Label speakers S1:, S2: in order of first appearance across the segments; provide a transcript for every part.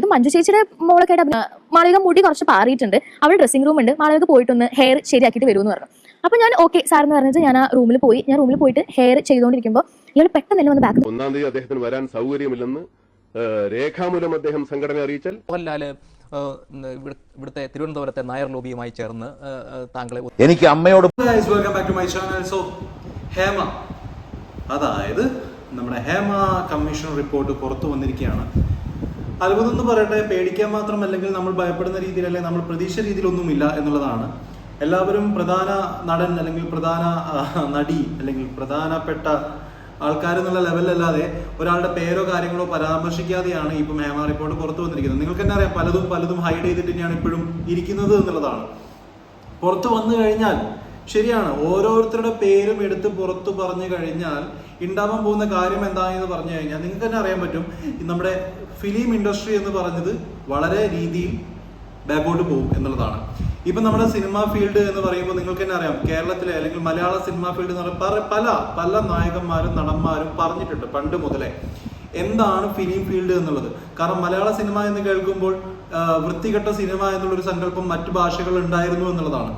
S1: അത് മഞ്ജു ചേച്ചിയുടെ മോളൊക്കെ ആയിട്ട് മാളിക മാളവിക മുടി കുറച്ച് പാറിയിട്ടുണ്ട്. അവിടെ ഡ്രസ്സിംഗ് റൂം ഉണ്ട്. മാളവിക പോയിട്ടൊന്ന് ഹെയർ ശരിയാക്കിയിട്ട് വരുമെന്ന് പറഞ്ഞു. അപ്പൊ ഞാൻ ഓക്കെ സാർ എന്ന് പറഞ്ഞിട്ട് ഞാൻ ആ റൂമിൽ പോയി. ഞാൻ റൂമിൽ പോയിട്ട് ഹെയർ ചെയ്തുകൊണ്ടിരിക്കുമ്പോൾ ഇയാൾ പെട്ടെന്ന് എന്നെ വന്ന് ബാക്ക്
S2: ഒന്നാം തീയതി അദ്ദേഹത്തിന് വരാൻ സൗകര്യമില്ലെന്ന് രേഖാമൂലം അദ്ദേഹം സംഘടന അറിയിച്ചാൽ
S3: മോഹൻലാൽ ഇവിടുത്തെ തിരുവനന്തപുരത്തെ നായർ ലോബിയുമായി ചേർന്ന് താങ്കളെ
S4: എനിക്ക് അമ്മയോട്
S5: guys welcome back to my channel so Hema അതായത് നമ്മുടെ ഹേമ കമ്മീഷൻ റിപ്പോർട്ട് പുറത്തു വന്നിരിക്കുകയാണ്. അത്ഭുതം എന്ന് പറയട്ടെ പേടിക്കാൻ മാത്രം അല്ലെങ്കിൽ നമ്മൾ ഭയപ്പെടുന്ന രീതിയിൽ അല്ലെങ്കിൽ നമ്മൾ പ്രതീക്ഷ രീതിയിലൊന്നുമില്ല എന്നുള്ളതാണ്. എല്ലാവരും പ്രധാന നടൻ അല്ലെങ്കിൽ പ്രധാന നടി അല്ലെങ്കിൽ പ്രധാനപ്പെട്ട ആൾക്കാർ എന്നുള്ള ലെവലിലല്ലാതെ ഒരാളുടെ പേരോ കാര്യങ്ങളോ പരാമർശിക്കാതെയാണ് ഇപ്പം ഹേമ റിപ്പോർട്ട് പുറത്തു വന്നിരിക്കുന്നത്. നിങ്ങൾക്ക് തന്നെ അറിയാം പലതും പലതും ഹൈഡ് ചെയ്തിട്ട് തന്നെയാണ് ഇപ്പോഴും ഇരിക്കുന്നത് എന്നുള്ളതാണ്. പുറത്തു വന്നു കഴിഞ്ഞാൽ ശരിയാണ് ഓരോരുത്തരുടെ പേരും എടുത്ത് പുറത്തു പറഞ്ഞു കഴിഞ്ഞാൽ ഉണ്ടാവാൻ പോകുന്ന കാര്യം എന്താണെന്ന് പറഞ്ഞു കഴിഞ്ഞാൽ നിങ്ങൾക്ക് തന്നെ അറിയാൻ പറ്റും. നമ്മുടെ ഫിലിം ഇൻഡസ്ട്രി എന്ന് പറഞ്ഞത് വളരെ രീതിയിൽ ബാക്കോട്ട് പോകും എന്നുള്ളതാണ്. ഇപ്പൊ നമ്മുടെ സിനിമ ഫീൽഡ് എന്ന് പറയുമ്പോൾ നിങ്ങൾക്ക് തന്നെ അറിയാം കേരളത്തിലെ അല്ലെങ്കിൽ മലയാള സിനിമ ഫീൽഡ് എന്ന് പറയുമ്പോൾ പല പല നായകന്മാരും നടന്മാരും പറഞ്ഞിട്ടുണ്ട് പണ്ട് മുതലേ. എന്താണ് ഫിലിം ഫീൽഡ് എന്നുള്ളത്? കാരണം മലയാള സിനിമ എന്ന് കേൾക്കുമ്പോൾ വൃത്തികെട്ട സിനിമ എന്നുള്ളൊരു സങ്കല്പം മറ്റു ഭാഷകൾ ഉണ്ടായിരുന്നു എന്നുള്ളതാണ്.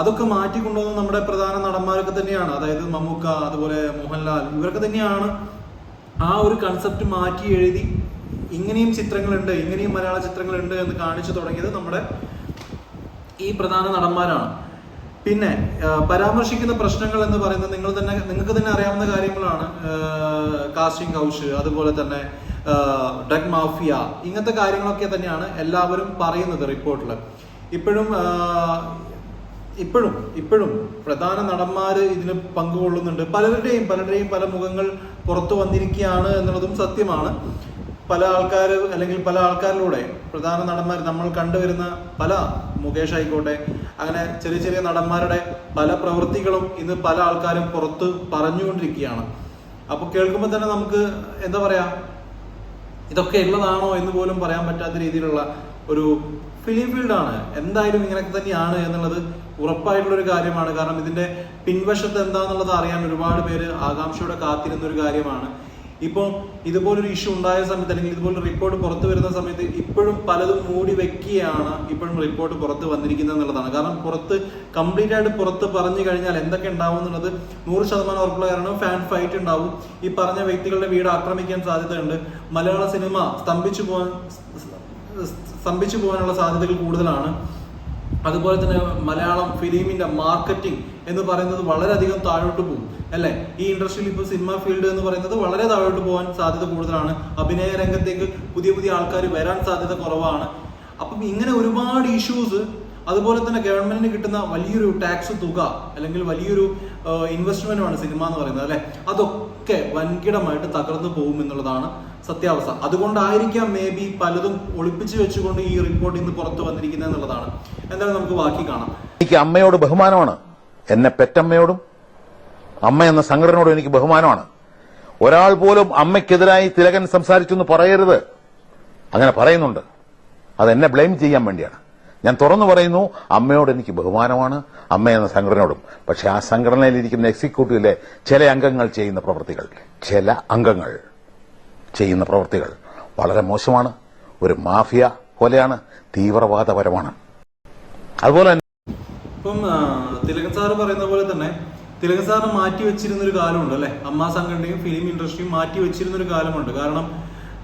S5: അതൊക്കെ മാറ്റി മാറ്റിക്കൊണ്ടുവന്ന നമ്മുടെ പ്രധാന നടന്മാരൊക്കെ തന്നെയാണ്. അതായത് മമ്മൂക്ക അതുപോലെ മോഹൻലാൽ ഇവരൊക്കെ തന്നെയാണ് ആ ഒരു കൺസെപ്റ്റ് മാറ്റി എഴുതി ഇങ്ങനെയും ചിത്രങ്ങളുണ്ട് ഇങ്ങനെയും മലയാള ചിത്രങ്ങളുണ്ട് എന്ന് കാണിച്ചു തുടങ്ങിയത് നമ്മുടെ ഈ പ്രധാന നടന്മാരാണ്. പിന്നെ പരാമർശിക്കുന്ന പ്രശ്നങ്ങൾ എന്ന് പറയുന്നത് നിങ്ങൾ തന്നെ നിങ്ങൾക്ക് തന്നെ അറിയാവുന്ന കാര്യങ്ങളാണ്. കാസ്റ്റിംഗ് കൗഷ് അതുപോലെ തന്നെ ഡ്രഗ് മാഫിയ ഇങ്ങനത്തെ കാര്യങ്ങളൊക്കെ തന്നെയാണ് എല്ലാവരും പറയുന്നത് റിപ്പോർട്ടിൽ ഇപ്പോഴും ഇപ്പോഴും ഇപ്പോഴും പ്രധാന നടന്മാർ ഇതിന് പങ്കുകൊള്ളുന്നുണ്ട്. പലരുടെയും പലരുടെയും പല മുഖങ്ങൾ പുറത്തു വന്നിരിക്കുകയാണ് എന്നുള്ളതും സത്യമാണ്. പല ആൾക്കാർ അല്ലെങ്കിൽ പല ആൾക്കാരിലൂടെ പ്രധാന നടന്മാർ നമ്മൾ കണ്ടുവരുന്ന പല മുകേഷ് ആയിക്കോട്ടെ അങ്ങനെ ചെറിയ ചെറിയ നടന്മാരുടെ പല പ്രവൃത്തികളും ഇന്ന് പല ആൾക്കാരും പുറത്ത് പറഞ്ഞുകൊണ്ടിരിക്കുകയാണ്. അപ്പോൾ കേൾക്കുമ്പോൾ തന്നെ നമുക്ക് എന്താ പറയാ ഇതൊക്കെ ഉള്ളതാണോ എന്ന് പോലും പറയാൻ പറ്റാത്ത രീതിയിലുള്ള ഒരു ഫിലിം ഫീൽഡാണ് എന്തായാലും ഇങ്ങനെയൊക്കെ തന്നെയാണ് എന്നുള്ളത് ഉറപ്പായിട്ടുള്ളൊരു കാര്യമാണ്. കാരണം ഇതിന്റെ പിൻവശത്ത് എന്താണെന്നുള്ളത് അറിയാൻ ഒരുപാട് പേര് ആകാംക്ഷയോടെ കാത്തിരുന്ന ഒരു കാര്യമാണ്. ഇപ്പോൾ ഇതുപോലൊരു ഇഷ്യൂ ഉണ്ടായ സമയത്ത് അല്ലെങ്കിൽ ഇതുപോലെ റിപ്പോർട്ട് പുറത്തു വരുന്ന സമയത്ത് ഇപ്പോഴും പലതും മൂടി വെക്കുകയാണ് ഇപ്പോഴും റിപ്പോർട്ട് പുറത്ത് വന്നിരിക്കുന്നത് എന്നുള്ളതാണ്. കാരണം പുറത്ത് കംപ്ലീറ്റ് ആയിട്ട് പുറത്ത് പറഞ്ഞു കഴിഞ്ഞാൽ എന്തൊക്കെ ഉണ്ടാവും എന്നുള്ളത് നൂറ് ശതമാനം ഉറപ്പുള്ള കാരണം ഫാൻ ഫൈറ്റ് ഉണ്ടാവും. ഈ പറഞ്ഞ വ്യക്തികളുടെ വീട് ആക്രമിക്കാൻ സാധ്യതയുണ്ട്. മലയാള സിനിമ സ്തംഭിച്ചു പോകാൻ സ്തംഭിച്ചു പോകാനുള്ള സാധ്യതകൾ കൂടുതലാണ്. അതുപോലെ തന്നെ മലയാളം ഫിലിമിന്റെ മാർക്കറ്റിംഗ് എന്ന് പറയുന്നത് വളരെയധികം താഴോട്ട് പോകും. അല്ലെ? ഈ ഇൻഡസ്ട്രിയിൽ ഇപ്പോൾ സിനിമ ഫീൽഡ് എന്ന് പറയുന്നത് വളരെ താഴോട്ട് പോകാൻ സാധ്യത കൂടുതലാണ്. അഭിനയ രംഗത്തേക്ക് പുതിയ പുതിയ ആൾക്കാർ വരാൻ സാധ്യത കുറവാണ്. അപ്പം ഇങ്ങനെ ഒരുപാട് ഇഷ്യൂസ് അതുപോലെ തന്നെ ഗവൺമെന്റിന് കിട്ടുന്ന വലിയൊരു ടാക്സ് തുക അല്ലെങ്കിൽ വലിയൊരു ഇൻവെസ്റ്റ്മെന്റുമാണ് സിനിമ എന്ന് പറയുന്നത് അല്ലെ? അതൊക്കെ വൻകിടമായിട്ട് തകർന്നു പോകും എന്നുള്ളതാണ് സത്യാവസ്ഥ. അതുകൊണ്ടായിരിക്കാം മേ ബി പലതും ഒളിപ്പിച്ചു വെച്ചുകൊണ്ട് ഈ റിപ്പോർട്ട് ഇന്ന് പുറത്തു വന്നിരിക്കുന്നത് എന്നുള്ളതാണ്. എന്തായാലും നമുക്ക് ബാക്കി കാണാം.
S4: എനിക്ക് അമ്മയോട് ബഹുമാനമാണ്. എന്നെ പെറ്റമ്മയോടും അമ്മ എന്ന സംഘടനയോട് എനിക്ക് ബഹുമാനമാണ്. ഒരാൾ പോലും അമ്മയ്ക്കെതിരായി തിലകൻ സംസാരിച്ചു എന്ന് പറയരുത്. അങ്ങനെ പറയുന്നുണ്ട്. അത് എന്നെ ബ്ലെയിം ചെയ്യാൻ വേണ്ടിയാണ്. ഞാൻ തുറന്നു പറയുന്നു അമ്മയോട് എനിക്ക് ബഹുമാനമാണ് അമ്മ എന്ന സംഘടനയോടും. പക്ഷെ ആ സംഘടനയിലിരിക്കുന്ന എക്സിക്യൂട്ടീവിലെ ചില അംഗങ്ങൾ ചെയ്യുന്ന പ്രവൃത്തികൾ ചില അംഗങ്ങൾ ചെയ്യുന്ന പ്രവൃത്തികൾ വളരെ മോശമാണ്. ഒരു മാഫിയ പോലെയാണ് തീവ്രവാദപരമാണ്. അതുപോലെ
S5: ഇപ്പം തിലകൻ സാറ് പറയുന്ന പോലെ തന്നെ സാറിന് മാറ്റി വെച്ചിരുന്ന ഒരു കാലമുണ്ട് അല്ലെ? അമ്മ സംഘടനയും ഫിലിം ഇൻഡസ്ട്രിയും മാറ്റി വെച്ചിരുന്ന ഒരു കാലമുണ്ട്. കാരണം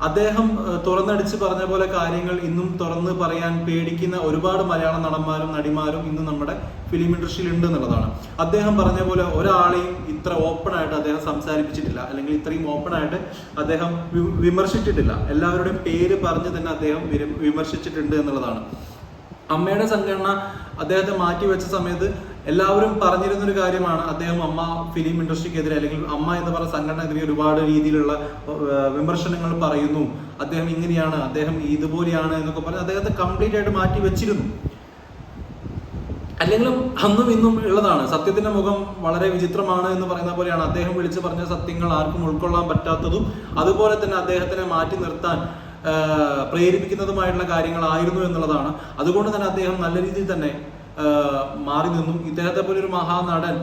S5: അദ്ദേഹം തുറന്നടിച്ച് പറഞ്ഞ പോലെ കാര്യങ്ങൾ ഇന്നും തുറന്ന് പറയാൻ പേടിക്കുന്ന ഒരുപാട് മലയാള നടന്മാരും നടിമാരും ഇന്ന് നമ്മുടെ ഫിലിം ഇൻഡസ്ട്രിയിൽ ഉണ്ട് എന്നുള്ളതാണ്. അദ്ദേഹം പറഞ്ഞ പോലെ ഒരാളെയും ഇത്ര ഓപ്പൺ ആയിട്ട് അദ്ദേഹം സംസാരിപ്പിച്ചിട്ടില്ല. അല്ലെങ്കിൽ ഇത്രയും ഓപ്പൺ ആയിട്ട് അദ്ദേഹം വിമർശിച്ചിട്ടില്ല. എല്ലാവരുടെയും പേര് പറഞ്ഞ് തന്നെ അദ്ദേഹം വിമർശിച്ചിട്ടുണ്ട് എന്നുള്ളതാണ്. അമ്മയുടെ സംഘടന അദ്ദേഹത്തെ മാറ്റി വെച്ച സമയത്ത് എല്ലാവരും പറഞ്ഞിരുന്ന ഒരു കാര്യമാണ്. അദ്ദേഹം അമ്മ ഫിലിം ഇൻഡസ്ട്രിക്കെതിരെ അല്ലെങ്കിൽ അമ്മ എന്ന് പറയുന്ന സംഘടനക്കെതിരെ ഒരുപാട് രീതിയിലുള്ള വിമർശനങ്ങൾ പറയുന്നു. അദ്ദേഹം ഇങ്ങനെയാണ് അദ്ദേഹം ഇതുപോലെയാണ് എന്നൊക്കെ പറഞ്ഞ് അദ്ദേഹത്തെ കംപ്ലീറ്റ് ആയിട്ട് മാറ്റി വെച്ചിരുന്നു. അല്ലെങ്കിലും അന്നും ഇന്നും ഉള്ളതാണ്. സത്യത്തിന്റെ മുഖം വളരെ വിചിത്രമാണ് എന്ന് പറയുന്ന പോലെയാണ്. അദ്ദേഹം വിളിച്ചു പറഞ്ഞ സത്യങ്ങൾ ആർക്കും ഉൾക്കൊള്ളാൻ പറ്റാത്തതും അതുപോലെ തന്നെ അദ്ദേഹത്തിനെ മാറ്റി നിർത്താൻ പ്രേരിപ്പിക്കുന്നതുമായിട്ടുള്ള കാര്യങ്ങളായിരുന്നു എന്നുള്ളതാണ്. അതുകൊണ്ട് തന്നെ അദ്ദേഹം നല്ല രീതിയിൽ തന്നെ മാറി നിന്നു. ഇദ്ദേഹത്തെ പോലെ ഒരു മഹാനടൻ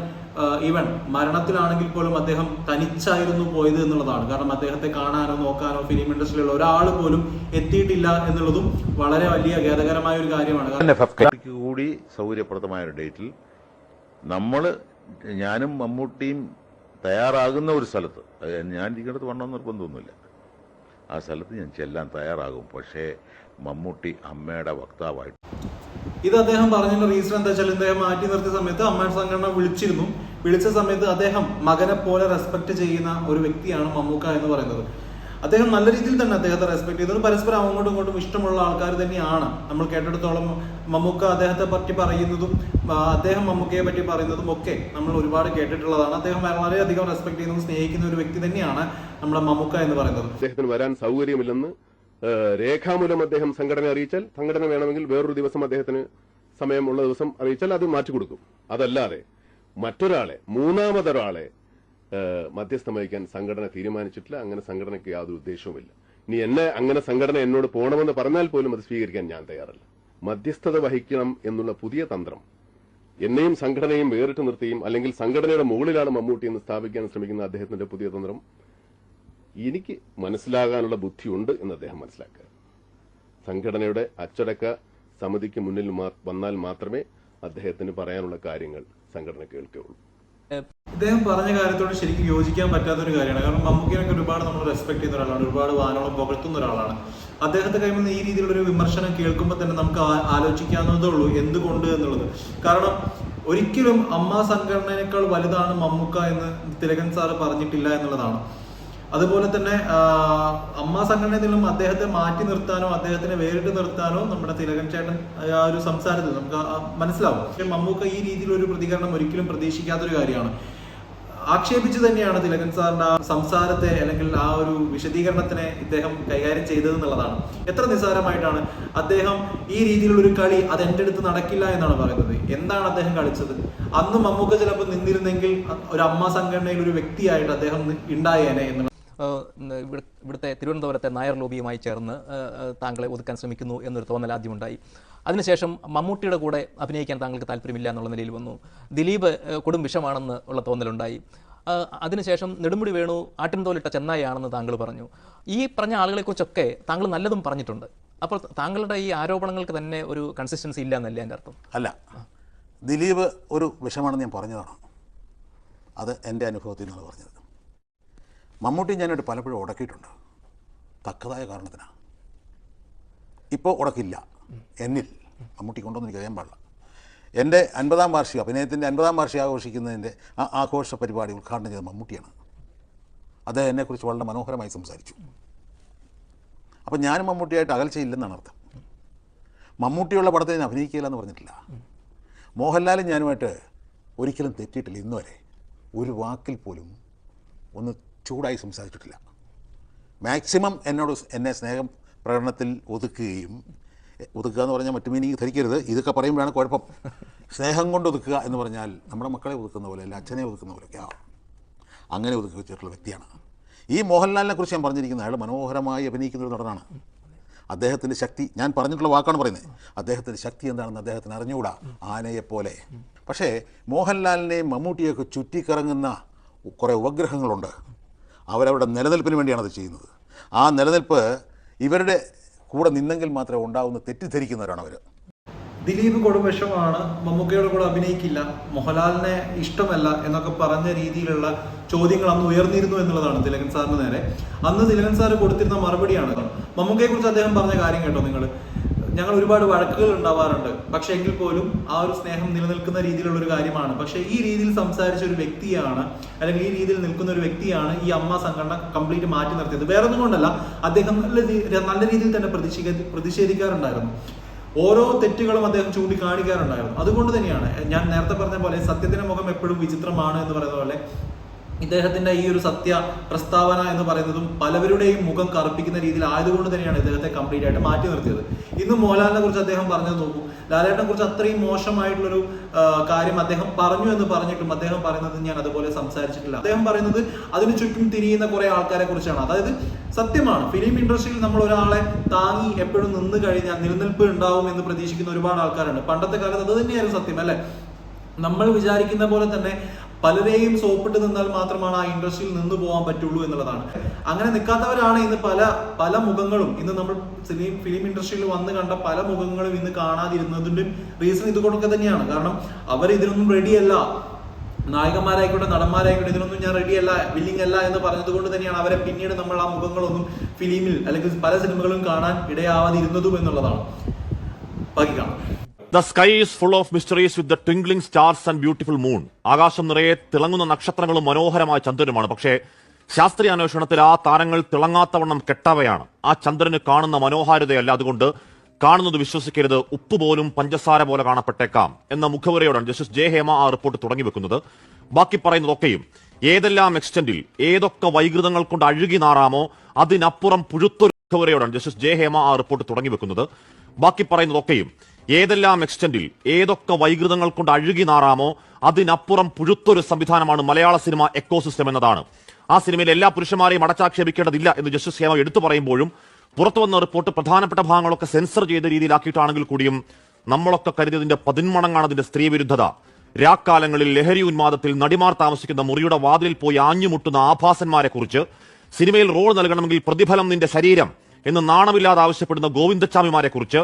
S5: ഈവൻ മരണത്തിലാണെങ്കിൽ പോലും അദ്ദേഹം തനിച്ചായിരുന്നു പോയത് എന്നുള്ളതാണ്. കാരണം അദ്ദേഹത്തെ കാണാനോ നോക്കാനോ ഫിലിം ഇൻഡസ്ട്രിയിലുള്ള ഒരാൾ പോലും എത്തിയിട്ടില്ല എന്നുള്ളതും വളരെ വലിയ ഖേദകരമായ ഒരു കാര്യമാണ്.
S4: കൂടി സൗകര്യപ്രദമായ ഒരു ഡേറ്റിൽ നമ്മൾ ഞാനും മമ്മൂട്ടിയും തയ്യാറാകുന്ന ഒരു സ്ഥലത്ത് ഞാൻ ഇരിക്കുന്നത് വണ്ണം നിർബന്ധമൊന്നുമില്ല. ആ സ്ഥലത്ത് ഞാൻ ചെല്ലാൻ തയ്യാറാകും. പക്ഷേ മമ്മൂട്ടി അമ്മയുടെ വക്താവായിട്ട്
S5: ഇത് അദ്ദേഹം പറഞ്ഞതിന്റെ റീസൺ എന്താ വെച്ചാൽ ഇദ്ദേഹം മാറ്റി നിർത്തിയ സമയത്ത് അമ്മയുടെ സംഘടന വിളിച്ചിരുന്നു. വിളിച്ച സമയത്ത് അദ്ദേഹം മകനെ പോലെ റെസ്പെക്ട് ചെയ്യുന്ന ഒരു വ്യക്തിയാണ് മമ്മൂക്ക എന്ന് പറയുന്നത്. അദ്ദേഹം നല്ല രീതിയിൽ തന്നെ അദ്ദേഹത്തെ റെസ്പെക്ട് ചെയ്തത് പരസ്പരം അങ്ങോട്ടും ഇങ്ങോട്ടും ഇഷ്ടമുള്ള ആൾക്കാർ തന്നെയാണ്. നമ്മൾ കേട്ടെടുത്തോളം മമ്മൂക്ക അദ്ദേഹത്തെ പറ്റി പറയുന്നതും അദ്ദേഹം മമ്മൂക്കയെ പറ്റി പറയുന്നതും ഒക്കെ നമ്മൾ ഒരുപാട് കേട്ടിട്ടുള്ളതാണ്. അദ്ദേഹം വളരെയധികം റെസ്പെക്ട് ചെയ്യുന്നതും സ്നേഹിക്കുന്ന ഒരു വ്യക്തി തന്നെയാണ് നമ്മുടെ മമ്മൂക്ക എന്ന് പറയുന്നത്.
S2: അദ്ദേഹത്തിന് വരാൻ സൗകര്യമില്ലെന്ന് രേഖാമൂലം അദ്ദേഹം സംഘടന അറിയിച്ചാൽ സംഘടന വേണമെങ്കിൽ വേറൊരു ദിവസം അദ്ദേഹത്തിന് സമയമുള്ള ദിവസം അറിയിച്ചാൽ അത് മാറ്റിക്കൊടുക്കും അതല്ലാതെ മറ്റൊരാളെ മൂന്നാമതൊരാളെ മധ്യസ്ഥം വഹിക്കാൻ സംഘടന തീരുമാനിച്ചിട്ടില്ല. അങ്ങനെ സംഘടനയ്ക്ക് യാതൊരു ഉദ്ദേശവുമില്ല. ഇനി എന്നെ അങ്ങനെ സംഘടന എന്നോട് പോകണമെന്ന് പറഞ്ഞാൽ പോലും അത് സ്വീകരിക്കാൻ ഞാൻ തയ്യാറല്ല. മധ്യസ്ഥത വഹിക്കണം എന്നുള്ള പുതിയ തന്ത്രം എന്നെയും സംഘടനയും വേറിട്ട് നിർത്തിയും അല്ലെങ്കിൽ സംഘടനയുടെ മുകളിലാണ് മമ്മൂട്ടി എന്ന് സ്ഥാപിക്കാൻ ശ്രമിക്കുന്ന അദ്ദേഹത്തിന്റെ പുതിയ തന്ത്രം എനിക്ക് മനസ്സിലാകാനുള്ള ബുദ്ധിയുണ്ട് എന്ന് അദ്ദേഹം മനസ്സിലാക്കുക. സംഘടനയുടെ അച്ചടക്ക സമിതിക്ക് മുന്നിൽ വന്നാൽ മാത്രമേ അദ്ദേഹത്തിന് പറയാനുള്ള കാര്യങ്ങൾ സംഘടന കേൾക്കുകയുള്ളൂ.
S5: അദ്ദേഹം പറഞ്ഞ കാര്യത്തോട് ശരിക്കും യോജിക്കാൻ പറ്റാത്ത ഒരു കാര്യമാണ്. കാരണം മമ്മൂക്കിനൊക്കെ ഒരുപാട് നമ്മൾ റെസ്പെക്ട് ചെയ്യുന്ന ഒരാളാണ്. ഒരുപാട് വാനോളം പുകഴ്ത്തുന്ന ഒരാളാണ്. അദ്ദേഹത്തെ കൈമ ഈ രീതിയിലുള്ള ഒരു വിമർശനം കേൾക്കുമ്പോൾ തന്നെ നമുക്ക് ആലോചിക്കാവുന്നതേ ഉള്ളൂ എന്തുകൊണ്ട് എന്നുള്ളത്. കാരണം ഒരിക്കലും അമ്മ സംഘടനയേക്കാൾ വലുതാണ് മമ്മൂക്ക എന്ന് തിലകൻ സാറ് പറഞ്ഞിട്ടില്ല എന്നുള്ളതാണ്. അതുപോലെ തന്നെ അമ്മ സംഘടനയിൽ നിന്നും അദ്ദേഹത്തെ മാറ്റി നിർത്താനോ അദ്ദേഹത്തിനെ വേറിട്ട് നിർത്താനോ നമ്മുടെ തിലകൻ ചേട്ടൻ ആ ഒരു സംസാരത്തിൽ നമുക്ക് മനസ്സിലാവും. പക്ഷെ മമ്മൂക്ക ഈ രീതിയിൽ ഒരു പ്രതികരണം ഒരിക്കലും പ്രതീക്ഷിക്കാത്തൊരു കാര്യമാണ്. ആക്ഷേപിച്ചു തന്നെയാണ് തിലകൻ സാറിന്റെ ആ സംസാരത്തെ അല്ലെങ്കിൽ ആ ഒരു വിശദീകരണത്തിനെ ഇദ്ദേഹം കൈകാര്യം ചെയ്തത് എന്നുള്ളതാണ്. എത്ര നിസ്സാരമായിട്ടാണ് അദ്ദേഹം ഈ രീതിയിലുള്ള ഒരു കളി അത് എന്റെ അടുത്ത് നടക്കില്ല എന്നാണ് പറയുന്നത്. എന്താണ് അദ്ദേഹം കളിച്ചത്? അന്ന് മമ്മൂക്ക ചിലപ്പോൾ നിന്നിരുന്നെങ്കിൽ ഒരു അമ്മ സംഘടനയിൽ ഒരു വ്യക്തിയായിട്ട് അദ്ദേഹം ഉണ്ടായേനെ എന്നുള്ള
S3: ഇവിടുത്തെ തിരുവനന്തപുരത്തെ നായർ ലോബിയുമായി ചേർന്ന് താങ്കളെ ഒതുക്കാൻ ശ്രമിക്കുന്നു എന്നൊരു തോന്നൽ ആദ്യമുണ്ടായി. അതിനുശേഷം മമ്മൂട്ടിയുടെ കൂടെ അഭിനയിക്കാൻ താങ്കൾക്ക് താല്പര്യമില്ല എന്നുള്ള നിലയിൽ വന്നു. ദിലീപ് കൊടും വിഷമാണെന്ന് ഉള്ള തോന്നലുണ്ടായി. അതിനുശേഷം നെടുമുടി വേണു ആട്ടിൻതോലിട്ട ചെന്നായാണെന്ന് താങ്കൾ പറഞ്ഞു. ഈ പറഞ്ഞ ആളുകളെക്കുറിച്ചൊക്കെ താങ്കൾ നല്ലതും പറഞ്ഞിട്ടുണ്ട്. അപ്പോൾ താങ്കളുടെ ഈ ആരോപണങ്ങൾക്ക് തന്നെ ഒരു കൺസിസ്റ്റൻസി ഇല്ല എന്നല്ലേ എന്റെ അർത്ഥം?
S6: അല്ല. ദിലീപ് ഒരു വിഷമാണെന്ന് ഞാൻ പറഞ്ഞതാണ്. അത് എന്റെ അനുഭവത്തിൽ നിന്നാണ് പറഞ്ഞത്. മമ്മൂട്ടി ഞാനായിട്ട് പലപ്പോഴും ഉടക്കിയിട്ടുണ്ട്. തക്കതായ കാരണത്തിനാണ് ഇപ്പോൾ ഉടക്കില്ല. എന്നിൽ മമ്മൂട്ടി കൊണ്ടൊന്നും എനിക്ക് അറിയാൻ പാടില്ല. എന്റെ അൻപതാം വാർഷിക അഭിനയത്തിന്റെ അൻപതാം വാർഷികം ആഘോഷിക്കുന്നതിന്റെ ആ ആഘോഷ പരിപാടി ഉദ്ഘാടനം ചെയ്ത മമ്മൂട്ടിയാണ്. അദ്ദേഹം എന്നെക്കുറിച്ച് വളരെ മനോഹരമായി സംസാരിച്ചു. അപ്പം ഞാനും മമ്മൂട്ടിയായിട്ട് അകൽച്ചയില്ലെന്നാണ് അർത്ഥം. മമ്മൂട്ടിയുള്ള പടത്തിൽ ഞാൻ അഭിനയിക്കില്ല എന്ന് പറഞ്ഞിട്ടില്ല. മോഹൻലാലും ഞാനുമായിട്ട് ഒരിക്കലും തെറ്റിയിട്ടില്ല. ഇന്നുവരെ ഒരു വാക്കിൽ പോലും ഒന്ന് ചൂടായി സംസാരിച്ചിട്ടില്ല. മാക്സിമം എന്നോട് എന്നെ സ്നേഹം പ്രകടനത്തിൽ ഒതുക്കുകയും ഒതുക്കുക എന്ന് പറഞ്ഞാൽ മറ്റു മീനിങ് ധരിക്കരുത്. ഇതൊക്കെ പറയുമ്പോഴാണ് കുഴപ്പം. സ്നേഹം കൊണ്ട് ഒതുക്കുക എന്ന് പറഞ്ഞാൽ നമ്മുടെ മക്കളെ ഒതുക്കുന്ന പോലെ അല്ല അച്ഛനെ ഒതുക്കുന്ന പോലെയൊക്കെ. ആ അങ്ങനെ ഒതുക്കി വെച്ചിട്ടുള്ള വ്യക്തിയാണ്. ഈ മോഹൻലാലിനെ കുറിച്ച് ഞാൻ പറഞ്ഞിരിക്കുന്നത് അയാൾ മനോഹരമായി അഭിനയിക്കുന്ന ഒരു നടനാണ്. അദ്ദേഹത്തിന്റെ ശക്തി ഞാൻ പറഞ്ഞിട്ടുള്ള വാക്കാണ് പറയുന്നത്. അദ്ദേഹത്തിന്റെ ശക്തി എന്താണെന്ന് അദ്ദേഹത്തിന് അറിഞ്ഞുകൂടാ ആനയെപ്പോലെ. പക്ഷേ മോഹൻലാലിനെയും മമ്മൂട്ടിയൊക്കെ ചുറ്റിക്കറങ്ങുന്ന കുറേ ഉപഗ്രഹങ്ങളുണ്ട്. അവരവരുടെ നിലനിൽപ്പിന് വേണ്ടിയാണ് അത് ചെയ്യുന്നത്. ആ നിലനിൽപ്പ് ഇവരുടെ കൂടെ നിന്നെങ്കിൽ മാത്രമേ ഉണ്ടാവുന്ന തെറ്റിദ്ധരിക്കുന്നവരാണ് അവർ
S5: ദിലീപ് കൊടുവശമാണ് മമ്മൂക്കയുടെ കൂടെ അഭിനയിക്കില്ല മോഹൻലാലിനെ ഇഷ്ടമല്ല എന്നൊക്കെ പറഞ്ഞ രീതിയിലുള്ള ചോദ്യങ്ങൾ അന്ന് ഉയർന്നിരുന്നു എന്നുള്ളതാണ് തിലകൻ സാറിന് നേരെ. അന്ന് തിലകൻ സാർ കൊടുത്തിരുന്ന മറുപടിയാണ് മമ്മൂക്കയെ കുറിച്ച് അദ്ദേഹം പറഞ്ഞ കാര്യം കേട്ടോ നിങ്ങൾ ഞങ്ങൾ ഒരുപാട് വഴക്കുകൾ ഉണ്ടാവാറുണ്ട്. പക്ഷെ എങ്കിൽ പോലും ആ ഒരു സ്നേഹം നിലനിൽക്കുന്ന രീതിയിലുള്ള ഒരു കാര്യമാണ്. പക്ഷെ ഈ രീതിയിൽ സംസാരിച്ച ഒരു വ്യക്തിയാണ് അല്ലെങ്കിൽ ഈ രീതിയിൽ നിൽക്കുന്ന ഒരു വ്യക്തിയാണ് ഈ അമ്മ സംഘടന കംപ്ലീറ്റ് മാറ്റി നിർത്തിയത്. വേറെ ഒന്നും കൊണ്ടല്ല അദ്ദേഹം നല്ല നല്ല രീതിയിൽ തന്നെ പ്രതിഷേധ പ്രതിഷേധിക്കാറുണ്ടായിരുന്നു. ഓരോ തെറ്റുകളും അദ്ദേഹം ചൂണ്ടിക്കാണിക്കാറുണ്ടായിരുന്നു. അതുകൊണ്ട് തന്നെയാണ് ഞാൻ നേരത്തെ പറഞ്ഞ പോലെ സത്യത്തിന്റെ മുഖം എപ്പോഴും വിചിത്രമാണ് എന്ന് പറയുന്ന പോലെ ഇദ്ദേഹത്തിന്റെ ഈ ഒരു സത്യ പ്രസ്താവന എന്ന് പറയുന്നതും പലവരുടെയും മുഖം കറുപ്പിക്കുന്ന രീതിയിൽ ആയതുകൊണ്ട് തന്നെയാണ് ഇദ്ദേഹത്തെ കംപ്ലീറ്റ് ആയിട്ട് മാറ്റി നിർത്തിയത്. ഇന്ന് മോഹൻലാലിനെ കുറിച്ച് അദ്ദേഹം പറഞ്ഞത് നോക്കൂ. ലാലേട്ടനെ കുറിച്ച് അത്രയും മോശമായിട്ടുള്ളൊരു കാര്യം അദ്ദേഹം പറഞ്ഞു എന്ന് പറഞ്ഞിട്ടും അദ്ദേഹം പറയുന്നത് ഞാൻ അതുപോലെ സംസാരിച്ചിട്ടില്ല. അദ്ദേഹം പറയുന്നത് അതിന് ചുറ്റും തിരിയുന്ന കുറെ ആൾക്കാരെ കുറിച്ചാണ്. അതായത് സത്യമാണ് ഫിലിം ഇൻഡസ്ട്രിയിൽ നമ്മൾ ഒരാളെ താങ്ങി എപ്പോഴും നിന്ന് കഴിഞ്ഞാൽ നിലനിൽപ്പ് ഉണ്ടാവും എന്ന് പ്രതീക്ഷിക്കുന്ന ഒരുപാട് ആൾക്കാരുണ്ട്. പണ്ടത്തെ കാലത്ത് അത് തന്നെയായിരുന്നു സത്യം അല്ലെ? നമ്മൾ വിചാരിക്കുന്ന പോലെ തന്നെ പലരെയും സോപ്പിട്ട് നിന്നാൽ മാത്രമാണ് ആ ഇൻഡസ്ട്രിയിൽ നിന്ന് പോകാൻ പറ്റുള്ളൂ എന്നുള്ളതാണ്. അങ്ങനെ നിൽക്കാത്തവരാണ് ഇന്ന് പല പല മുഖങ്ങളും. ഇന്ന് നമ്മൾ സിനിമ ഫിലിം ഇൻഡസ്ട്രിയിൽ വന്ന് കണ്ട പല മുഖങ്ങളും ഇന്ന് കാണാതിരുന്നതിന്റെ റീസൺ ഇതുകൊണ്ടൊക്കെ തന്നെയാണ്. കാരണം അവർ ഇതിനൊന്നും റെഡിയല്ല നായകന്മാരായിക്കോട്ടെ നടന്മാരായിക്കോട്ടെ ഇതിനൊന്നും ഞാൻ റെഡിയല്ല വില്ലിംഗ് അല്ല എന്ന് പറഞ്ഞത് കൊണ്ട് തന്നെയാണ് അവരെ പിന്നീട് നമ്മൾ ആ മുഖങ്ങളൊന്നും ഫിലിമിൽ അല്ലെങ്കിൽ പല സിനിമകളും കാണാൻ ഇടയാവാതിരുന്നതും എന്നുള്ളതാണ്. ബാക്കി കാണാം
S7: the sky is full of mysteries with the twinkling stars and beautiful moon ആകാശം നിറയെ തിളങ്ങുന്ന നക്ഷത്രങ്ങളും മനോഹരമായ ചന്ദ്രനുമാണ്. പക്ഷേ ശാസ്ത്രീയ അന്വേഷണത്തിൽ ആ താരങ്ങൾ തിളങ്ങാത്തവണ്ണം കെട്ടവയാണ്. ആ ചന്ദ്രന് കാണുന്ന മനോഹാരിതയല്ല. അതുകൊണ്ട് കാണുന്നത് വിശ്വസിക്കരുത്. ഉപ്പ് പോലും പഞ്ചസാര പോലെ കാണപ്പെട്ടേക്കാം എന്ന മുഖവരയോടാണ് ജസ്റ്റിസ് ജെ ഹേമ ആ റിപ്പോർട്ട് തുടങ്ങി വെക്കുന്നത്. ബാക്കി പറയുന്നതൊക്കെയും ഏതെല്ലാം എക്സ്റ്റന്റിൽ ഏതൊക്കെ വൈകൃതങ്ങൾ കൊണ്ട് അഴുകി നാറാമോ അതിനപ്പുറം പുഴുത്തൊരു മുഖവരയോടാണ് ജസ്റ്റിസ് ജെ ഹേമ ആ റിപ്പോർട്ട് തുടങ്ങി വെക്കുന്നത്. ബാക്കി പറയുന്നതൊക്കെയും ഏതെല്ലാം എക്സ്റ്റൻഡിൽ ഏതൊക്കെ വൈകൃതങ്ങൾ കൊണ്ട് അഴുകി നാറാമോ അതിനപ്പുറം പുഴുത്തൊരു സംവിധാനമാണ് മലയാള സിനിമ എക്കോസിസ്റ്റം എന്നതാണ്. ആ സിനിമയിൽ എല്ലാ പുരുഷന്മാരെയും അടച്ചാക്ഷേപിക്കേണ്ടതില്ല എന്ന് ജസ്റ്റിസ് ഹേമ എടുത്തു പറയുമ്പോഴും പുറത്തു വന്ന റിപ്പോർട്ട് പ്രധാനപ്പെട്ട ഭാഗങ്ങളൊക്കെ സെൻസർ ചെയ്ത രീതിയിലാക്കിയിട്ടാണെങ്കിൽ കൂടിയും നമ്മളൊക്കെ കരുതിയതിന്റെ പതിന്മടങ്ങാണ് അതിന്റെ സ്ത്രീവിരുദ്ധത രാക്കാലങ്ങളിൽ ലഹരി ഉന്മാദത്തിൽ നടിമാർ താമസിക്കുന്ന മുറിയുടെ വാതിലിൽ പോയി ആഞ്ഞുമുട്ടുന്ന ആഭാസന്മാരെ കുറിച്ച് സിനിമയിൽ റോൾ നൽകണമെങ്കിൽ പ്രതിഫലം നിന്റെ ശരീരം എന്ന് നാണമില്ലാതെ ആവശ്യപ്പെടുന്ന ഗോവിന്ദച്ചാമിമാരെ കുറിച്ച്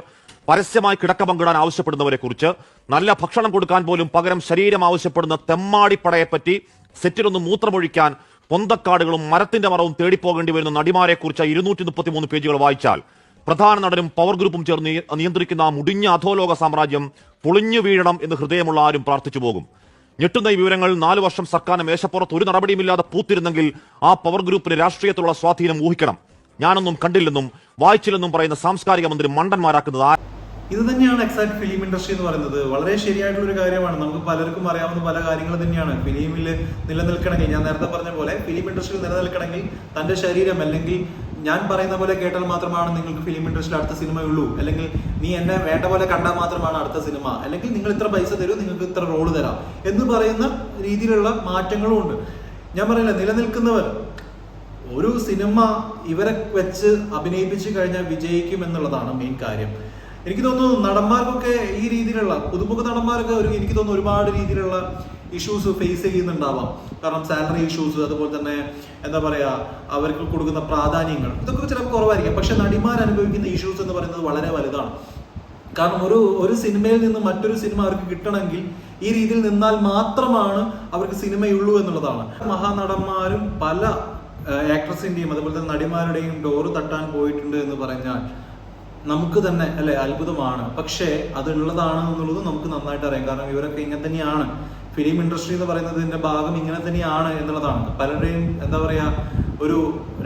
S7: പരസ്യമായി കിടക്ക പങ്കിടാൻ ആവശ്യപ്പെടുന്നവരെ കുറിച്ച് നല്ല ഭക്ഷണം കൊടുക്കാൻ പോലും പകരം ശരീരം ആവശ്യപ്പെടുന്ന തെമ്മാടിപ്പടയെപ്പറ്റി സെറ്റിലൊന്ന് മൂത്രമൊഴിക്കാൻ പൊന്തക്കാടുകളും മരത്തിന്റെ മറവും തേടിപ്പോകേണ്ടി വരുന്ന നടിമാരെ കുറിച്ച് ഇരുന്നൂറ്റി മുപ്പത്തിമൂന്ന് പേജുകൾ വായിച്ചാൽ പ്രധാന നടനും പവർ ഗ്രൂപ്പും ചേർന്ന് നിയന്ത്രിക്കുന്ന ആ മുടിഞ്ഞ അധോലോക സാമ്രാജ്യം പൊളിഞ്ഞു വീഴണം എന്ന് ഹൃദയമുള്ള ആരും പ്രാർത്ഥിച്ചു പോകും. ഞെട്ടുന്ന ഈ വിവരങ്ങൾ നാലു വർഷം സർക്കാരിന് മേശപ്പുറത്ത് ഒരു നടപടിയുമില്ലാതെ പൂത്തിരുന്നെങ്കിൽ ആ പവർ ഗ്രൂപ്പിന് രാഷ്ട്രീയത്തിലുള്ള സ്വാധീനം ഊഹിക്കണം. ഞാനൊന്നും കണ്ടില്ലെന്നും വായിച്ചില്ലെന്നും പറയുന്ന സാംസ്കാരിക മന്ത്രി മണ്ടന്മാരാക്കുന്നത്
S5: ഇത് തന്നെയാണ് എക്സാക്ട് ഫിലിം ഇൻഡസ്ട്രി എന്ന് പറയുന്നത്. വളരെ ശരിയായിട്ടുള്ള ഒരു കാര്യമാണ്. നമുക്ക് പലർക്കും അറിയാവുന്ന പല കാര്യങ്ങൾ തന്നെയാണ്. ഫിലിമിൽ നിലനിൽക്കണമെങ്കിൽ ഞാൻ നേരത്തെ പറഞ്ഞ പോലെ ഫിലിം ഇൻഡസ്ട്രിയിൽ നിലനിൽക്കണമെങ്കിൽ തന്റെ ശരീരം അല്ലെങ്കിൽ ഞാൻ പറയുന്ന പോലെ കേട്ടാൽ മാത്രമാണ് നിങ്ങൾക്ക് ഫിലിം ഇൻഡസ്ട്രിയിൽ അടുത്ത സിനിമയുള്ളൂ. അല്ലെങ്കിൽ നീ എന്നെ വേണ്ട പോലെ കണ്ടാൽ മാത്രമാണ് അടുത്ത സിനിമ. അല്ലെങ്കിൽ നിങ്ങൾ ഇത്ര പൈസ തരൂ നിങ്ങൾക്ക് ഇത്ര റോൾ തരാം എന്ന് പറയുന്ന രീതിയിലുള്ള മാറ്റങ്ങളും ഉണ്ട്. ഞാൻ പറയില്ല നിലനിൽക്കുന്നവർ ഒരു സിനിമ ഇവരെ വെച്ച് അഭിനയിപ്പിച്ചു കഴിഞ്ഞാൽ വിജയിക്കും എന്നുള്ളതാണ് മെയിൻ കാര്യം. എനിക്ക് തോന്നുന്നു നടന്മാർക്കൊക്കെ ഈ രീതിയിലുള്ള പുതുമുഖ നടന്മാരൊക്കെ ഒരു എനിക്ക് തോന്നുന്നു ഒരുപാട് രീതിയിലുള്ള ഇഷ്യൂസ് ഫേസ് ചെയ്യുന്നുണ്ടാവാം. കാരണം സാലറി ഇഷ്യൂസ് അതുപോലെ തന്നെ എന്താ പറയാ അവർക്ക് കൊടുക്കുന്ന പ്രാധാന്യങ്ങൾ ഇതൊക്കെ ചിലപ്പോൾ കുറവായിരിക്കും. പക്ഷെ നടിമാർ അനുഭവിക്കുന്ന ഇഷ്യൂസ് എന്ന് പറയുന്നത് വളരെ വലുതാണ്. കാരണം ഒരു ഒരു സിനിമയിൽ നിന്ന് മറ്റൊരു സിനിമ അവർക്ക് കിട്ടണമെങ്കിൽ ഈ രീതിയിൽ നിന്നാൽ മാത്രമാണ് അവർക്ക് സിനിമയുള്ളൂ എന്നുള്ളതാണ്. മഹാനടന്മാരും പല ആക്ട്രസിന്റെയും അതുപോലെ തന്നെ നടിമാരുടെയും ഡോറ് തട്ടാൻ പോയിട്ടുണ്ട് എന്ന് പറഞ്ഞാൽ നമുക്ക് തന്നെ അല്ലെ അത്ഭുതമാണ്. പക്ഷേ അതുള്ളതാണ് എന്നുള്ളത് നമുക്ക് നന്നായിട്ട് അറിയാം. കാരണം ഇവരൊക്കെ ഇങ്ങനെ തന്നെയാണ്. ഫിലിം ഇൻഡസ്ട്രി എന്ന് പറയുന്നതിന്റെ ഭാഗം ഇങ്ങനെ തന്നെയാണ് എന്നുള്ളതാണ്. പലരുടെയും എന്താ പറയാ ഒരു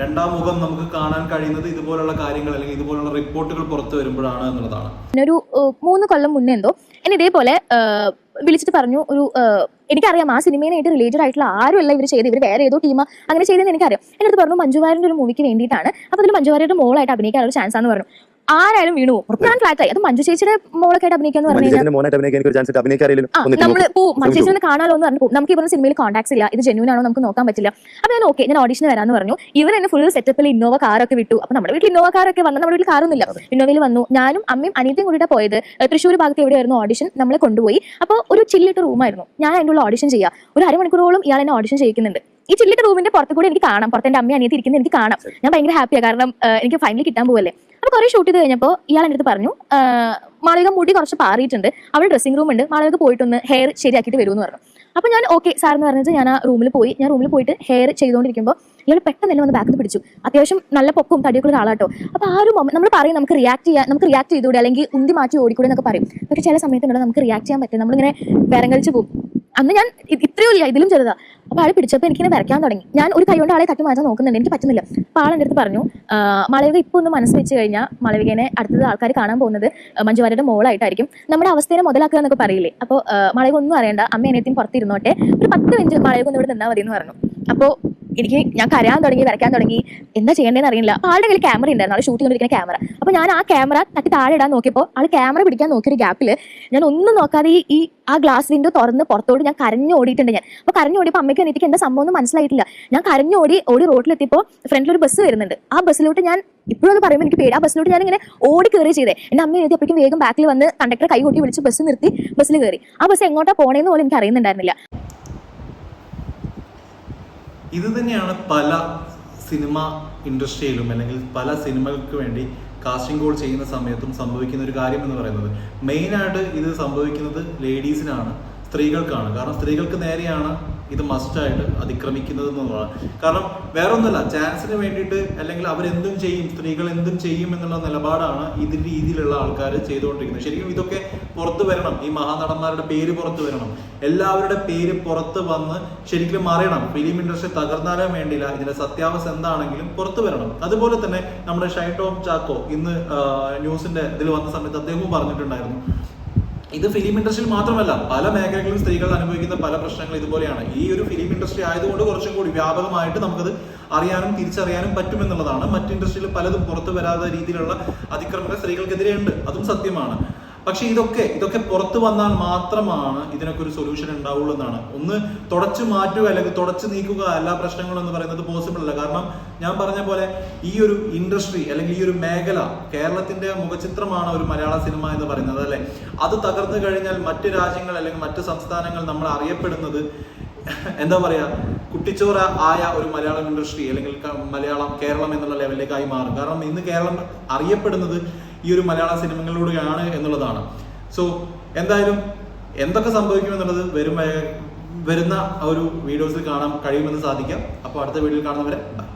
S5: രണ്ടാം മുഖം നമുക്ക് കാണാൻ കഴിയുന്നത് ഇതുപോലുള്ള കാര്യങ്ങൾ അല്ലെങ്കിൽ ഇതുപോലുള്ള റിപ്പോർട്ടുകൾ പുറത്തു വരുമ്പോഴാണ് എന്നുള്ളതാണ്.
S1: ഒരു മൂന്ന് കൊല്ലം മുന്നേ എന്തോ ഇതേപോലെ വിളിച്ചിട്ട് പറഞ്ഞു ഒരു എനിക്കറിയാം ആ സിനിമയായിട്ട് റിലേറ്റഡ് ആയിട്ടുള്ള ആരുമല്ല ഇവർ ചെയ്ത് ഇവർ വേറെ ഏതോ ടീം അങ്ങനെ ചെയ്തെന്ന് എനിക്കറിയാം. എന്റെ അടുത്ത് പറഞ്ഞു മഞ്ജുവാരിന്റെ ഒരു മൂവിക്ക് വേണ്ടിയിട്ടാണ്. അപ്പൊ അതിൽ മഞ്ജുവാരിയുടെ മോളായിട്ട് അഭിനയിക്കാനുള്ള ചാൻസ് ആണെന്ന് പറഞ്ഞു. ആരായാലും വീണു പോകും. ഞാൻ ഫ്ലാറ്റ് ആയി. അത് മഞ്ജു ചേച്ചിയുടെ മോളൊക്കെ ആയിട്ട് അഭിനയിക്കാന്ന് പറഞ്ഞു കഴിഞ്ഞാൽ നമ്മൾ പോവും മഞ്ചേശ്വരനെ കാണാലോ എന്ന് പറഞ്ഞു നമുക്ക് ഈ സിനിമയിൽ കോൺടാക്ട്സ് ഇല്ല. ഇത് ജെന്യൂൻ ആണോ നമുക്ക് നോക്കാൻ പറ്റില്ല. അപ്പൊ ഞാൻ ഓക്കെ ഞാൻ ഓഡിഷന് വരാന്ന് പറഞ്ഞു. ഇവർ എന്നെ ഫുൾ സെറ്റപ്പിൽ ഇന്നോവ കാറൊക്കെ വിട്ടു. അപ്പൊ നമ്മുടെ വീട്ടിൽ ഇന്നോവ കാറൊക്കെ വന്നു. നമ്മുടെ വീട്ടിൽ കാറൊന്നുമില്ല ഇന്നോവയിൽ വന്നു. ഞാനും അമ്മയും അനിയത്തിയും കൂടിയിട്ട് പോയത്. തൃശ്ശൂർ ഭാഗത്ത് എവിടെയായിരുന്നു ഓഡിഷൻ നമ്മളെ കൊണ്ടുപോയി. അപ്പോൾ ഒരു ചില്ലിട്ട് റൂമായിരുന്നു ഞാൻ അതിന്റെ ഉള്ള ഓഡിഷൻ ചെയ്യാം. ഒരു അരമണിക്കൂറോളം ഇയാൾ എന്നെ ഓഡിഷൻ ചെയ്യിക്കുന്നുണ്ട്. ഈ ചില്ലിട്ട് റൂമിന്റെ പുറത്ത് കൂടി എനിക്ക് കാണാം. പുറത്തെ അമ്മ അനിയത്തി ഇരിക്കുന്നത് എനിക്ക് കാണാം. ഞാൻ ഭയങ്കര ഹാപ്പിയാണ് കാരണം എനിക്ക് ഫൈനലി കിട്ടാൻ പോവല്ലേ. അപ്പൊ കുറെ ഷൂട്ട് ചെയ്ത് കഴിഞ്ഞപ്പോൾ ഇയാൾ എന്റെ അടുത്ത് പറഞ്ഞു മാളിക മുടി കുറച്ച് പാറിയിട്ടുണ്ട്. അവിടെ ഡ്രസ്സിംഗ് റൂം ഉണ്ട്. മാളവിക പോയിട്ടൊന്ന് ഹെയർ ശരിയാക്കിയിട്ട് വരുമെന്ന് പറഞ്ഞു. അപ്പൊ ഞാൻ ഓക്കെ സാർ എന്ന് പറഞ്ഞിട്ട് ഞാൻ ആ റൂമിൽ പോയി. ഞാൻ റൂമിൽ പോയിട്ട് ഹെയർ ചെയ്തുകൊണ്ടിരിക്കുമ്പോൾ ഇയാൾ പെട്ടെന്ന് തന്നെ വന്ന് ബാക്കിൽ പിടിച്ചു. അത്യാവശ്യം നല്ല പൊക്കും തടിയൊക്കെ ആളാട്ടോ. അപ്പൊ ആ ഒരു നമ്മൾ പറയും നമുക്ക് റിയാക്ട് ചെയ്യാൻ നമുക്ക് റിയാക്ട് ചെയ്തുകൂടെ അല്ലെങ്കിൽ ഉന്തി മാറ്റി ഓടിക്കൂടെ എന്നൊക്കെ പറയും. പക്ഷെ ചില സമയത്തുണ്ടോ നമുക്ക് റിയാക്ട് ചെയ്യാൻ പറ്റും നമ്മളിങ്ങനെ വേരം കഴിച്ച് പോകും. അന്ന് ഞാൻ ഇത്രയും ഇല്ല ഇതിലും ചെറുതാ. അപ്പൊ ആളെ പിടിച്ചപ്പോൾ എനിക്കിങ്ങനെ വരയ്ക്കാൻ തുടങ്ങി. ഞാൻ ഒരു കൈ കൊണ്ട് ആളെ തട്ടി മാറ്റാൻ നോക്കുന്നുണ്ട്. എനിക്ക് പറ്റുന്നില്ല. അപ്പൊ എന്റെ അടുത്ത് പറഞ്ഞു മാളവിക ഇപ്പൊ ഒന്ന് മനസ്സ് വെച്ച് കഴിഞ്ഞാൽ മാളവികനെ അടുത്തത് ആൾക്കാർ കാണാൻ പോകുന്നത് മഞ്ജുമാരുടെ മോളായിട്ടായിരിക്കും. നമ്മുടെ അവസ്ഥയെ മുതലാക്കുക എന്നൊക്കെ പറയില്ലേ? അപ്പോൾ മാളവിക ഒന്നും അറിയണ്ട. അമ്മ എന്നെത്തിയും പുറത്തിരുന്നോട്ടെ. ഒരു പത്ത് മിനിറ്റ് മാളവിക ഒന്ന് ഇവിടെ നിന്നാൽ മതി എന്ന് പറഞ്ഞു. അപ്പോൾ എനിക്ക് ഞാൻ കരയാൻ തുടങ്ങി വരയ്ക്കാൻ തുടങ്ങി. എന്താ ചെയ്യേണ്ടതെന്ന് അറിയില്ല. അപ്പോൾ ആളുടെ കയ്യിൽ ക്യാമറ ഉണ്ടായിരുന്നു ആൾ ഷൂട്ട് ചെയ്തുകൊണ്ടിരിക്കുന്ന ക്യാമറ അപ്പോൾ ഞാൻ ആ ക്യാമറ തട്ടി താഴെ ഇടാൻ നോക്കിയപ്പോൾ ആൾ ക്യാമറ പിടിക്കാൻ നോക്കിയൊരു ഗ്യാപ്പിൽ ഞാൻ ഒന്നും നോക്കാതെ ഈ- ആ ഗ്ലാസ് വിൻഡോ തുറന്ന് പുറത്തോട്ട് ഞാൻ കരഞ്ഞു ഓടിയിട്ടുണ്ട് ഞാൻ. അപ്പോൾ കരഞ്ഞു ഓടിയപ്പോൾ അമ്മയ്ക്ക് എനിക്ക് എന്താ സംഭവം ഒന്നും മനസ്സിലായിട്ടില്ല. ഞാൻ കരഞ്ഞു ഓടി ഓടി റോഡിലെത്തിയപ്പോൾ ഫ്രണ്ടിൽ ഒരു ബസ് വരുന്നുണ്ട്. ആ ബസ്സിലോട്ട് ഞാൻ ഇപ്പോഴും അത് പറയുമ്പോൾ എനിക്ക് പേടി ആ ബസ്സിലോട്ട് ഞാൻ ഇങ്ങനെ ഓടി കയറി ചെയ്തേ. എന്റെ അമ്മ എഴുതിയപ്പോഴേക്കും വേഗം ബാക്കിൽ വന്ന് കണ്ടക്ടർ കൈ കൊട്ടി വിളിച്ച് ബസ് നിർത്തി ബസ്സിൽ കയറി ആ ബസ് എങ്ങോട്ടാ പോണേന്ന് പോലും എനിക്ക് അറിയുന്നുണ്ടായിരുന്നില്ല.
S5: ഇത് തന്നെയാണ് പല സിനിമ ഇൻഡസ്ട്രിയിലും അല്ലെങ്കിൽ പല സിനിമകൾക്ക് വേണ്ടി കാസ്റ്റിംഗ് കോൾ ചെയ്യുന്ന സമയത്തും സംഭവിക്കുന്ന ഒരു കാര്യം എന്ന് പറയുന്നത്. മെയിനായിട്ട് ഇത് സംഭവിക്കുന്നത് ലേഡീസിനാണ് സ്ത്രീകൾക്കാണ്. കാരണം സ്ത്രീകൾക്ക് നേരെയാണ് ഇത് മസ്റ്റായിട്ട് അതിക്രമിക്കുന്നത് എന്നുള്ളതാണ് കാരണം വേറൊന്നുമല്ല ചാൻസിന് വേണ്ടിയിട്ട് അല്ലെങ്കിൽ അവരെന്തും ചെയ്യും സ്ത്രീകൾ എന്തും ചെയ്യും എന്നുള്ള നിലപാടാണ് ഇതിൽ രീതിയിലുള്ള ആൾക്കാർ ചെയ്തുകൊണ്ടിരിക്കുന്നത്. ശരിക്കും ഇതൊക്കെ പുറത്തു വരണം. ഈ മഹാനടന്മാരുടെ പേര് പുറത്തു വരണം. എല്ലാവരുടെ പേര് പുറത്ത് വന്ന് ശരിക്കും അറിയണം ഫിലിം ഇൻഡസ്ട്രി തകർന്നാലും വേണ്ടിയില്ല. ഇതിന്റെ സത്യാവസ്ഥ എന്താണെങ്കിലും പുറത്തു വരണം. അതുപോലെ തന്നെ നമ്മുടെ ഷൈ ടോം ചാക്കോ ഇന്ന് ന്യൂസിന്റെ ഇതിൽ വന്ന സമയത്ത് അദ്ദേഹവും പറഞ്ഞിട്ടുണ്ടായിരുന്നു. ഇത് ഫിലിം ഇൻഡസ്ട്രിയിൽ മാത്രമല്ല പല മേഖലകളിലും സ്ത്രീകൾ അനുഭവിക്കുന്ന പല പ്രശ്നങ്ങൾ ഇതുപോലെയാണ്. ഈ ഒരു ഫിലിം ഇൻഡസ്ട്രി ആയതുകൊണ്ട് കുറച്ചും കൂടി വ്യാപകമായിട്ട് നമുക്കത് അറിയാനും തിരിച്ചറിയാനും പറ്റുമെന്നുള്ളതാണ്. മറ്റ് ഇൻഡസ്ട്രിയിൽ പലതും പുറത്തു വരാത്ത രീതിയിലുള്ള അതിക്രമങ്ങൾ സ്ത്രീകൾക്കെതിരെ ഉണ്ട് അതും സത്യമാണ്. പക്ഷെ ഇതൊക്കെ ഇതൊക്കെ പുറത്തു വന്നാൽ മാത്രമാണ് ഇതിനൊക്കെ ഒരു സൊല്യൂഷൻ ഉണ്ടാവുള്ളൂ എന്നാണ്. ഒന്ന് തുടച്ചു മാറ്റുക അല്ലെങ്കിൽ തുടച്ചു നീക്കുക എല്ലാ പ്രശ്നങ്ങളും എന്ന് പറയുന്നത് പോസിബിൾ അല്ല. കാരണം ഞാൻ പറഞ്ഞ പോലെ ഈ ഒരു ഇൻഡസ്ട്രി അല്ലെങ്കിൽ ഈ ഒരു മേഖല കേരളത്തിന്റെ മുഖചിത്രമാണ് ഒരു മലയാള സിനിമ എന്ന് പറയുന്നത് അല്ലെ? അത് തകർന്നു കഴിഞ്ഞാൽ മറ്റു രാജ്യങ്ങൾ അല്ലെങ്കിൽ മറ്റു സംസ്ഥാനങ്ങൾ നമ്മൾ അറിയപ്പെടുന്നത് എന്താ പറയാ? കുട്ടിച്ചോറ ആയ ഒരു മലയാളം ഇൻഡസ്ട്രി അല്ലെങ്കിൽ മലയാളം കേരളം എന്നുള്ള ലെവലിലേക്കായി മാറും. കാരണം ഇന്ന് കേരളം അറിയപ്പെടുന്നത് ഈ ഒരു മലയാള സിനിമകളിലൂടെയാണ് എന്നുള്ളതാണ്. സോ എന്തായാലും എന്തൊക്കെ സംഭവിക്കുമെന്നുള്ളത് വരും വേ- വരുന്ന ഒരു വീഡിയോസിൽ കാണാൻ കഴിയുമെന്ന് സാധിക്കാം. അപ്പോൾ അടുത്ത വീഡിയോയിൽ കാണുന്നവരെ